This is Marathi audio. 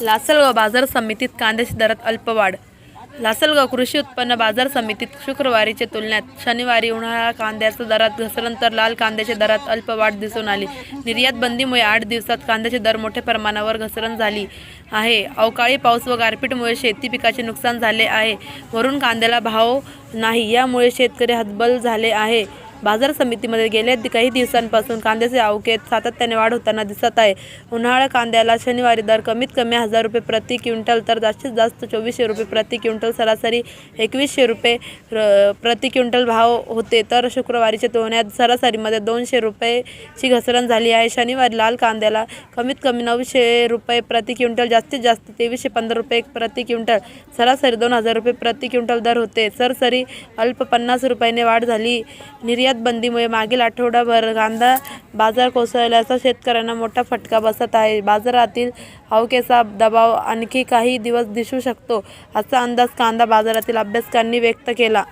लासलगाव बाजार समितीत कांद्याच्या दरात अल्पवाढ. लासलगाव कृषी उत्पन्न बाजार समितीत शुक्रवारीच्या तुलनेत शनिवारी उन्हाळा कांद्याच्या दरात घसरण तर लाल कांद्याच्या दरात अल्पवाढ दिसून आली. निर्यात बंदीमुळे आठ दिवसात कांद्याचे दर मोठ्या प्रमाणावर घसरण झाली आहे. अवकाळी पाऊस व गारपीटमुळे शेती पिकाचे नुकसान झाले आहे. वरून कांद्याला भाव नाही यामुळे शेतकरी हतबल झाले आहे. बाजार समितीमध्ये गेल्या काही दिवसांपासून कांद्याचे अवकेत सातत्याने वाढ होताना दिसत आहे. उन्हाळा कांद्याला शनिवारी दर कमीत कमी हजार रुपये प्रति क्विंटल तर जास्तीत जास्त चोवीसशे रुपये प्रति क्विंटल सरासरी एकवीसशे रुपये र- प्रति क्विंटल भाव होते. तर शुक्रवारीच्या तुलनेत सरासरीमध्ये दोनशे रुपयेची घसरण झाली आहे. शनिवारी लाल कांद्याला कमीत कमी नऊशे रुपये प्रति क्विंटल जास्तीत जास्त तेवीसशे पंधरा रुपये प्रति क्विंटल सरासरी दोन हजार रुपये प्रति क्विंटल दर होते. सरसरी अल्प पन्नास रुपयाने वाढ झाली. निर्यात बंदीमुळे मागील आठवडाभर कांदा बाजार कोसळल्याचा शेतकऱ्यांना मोठा फटका बसत आहे. बाजारातील अवकेचा दबाव आणखी काही दिवस दिसू शकतो असा अंदाज कांदा बाजारातील अभ्यासकांनी व्यक्त केला.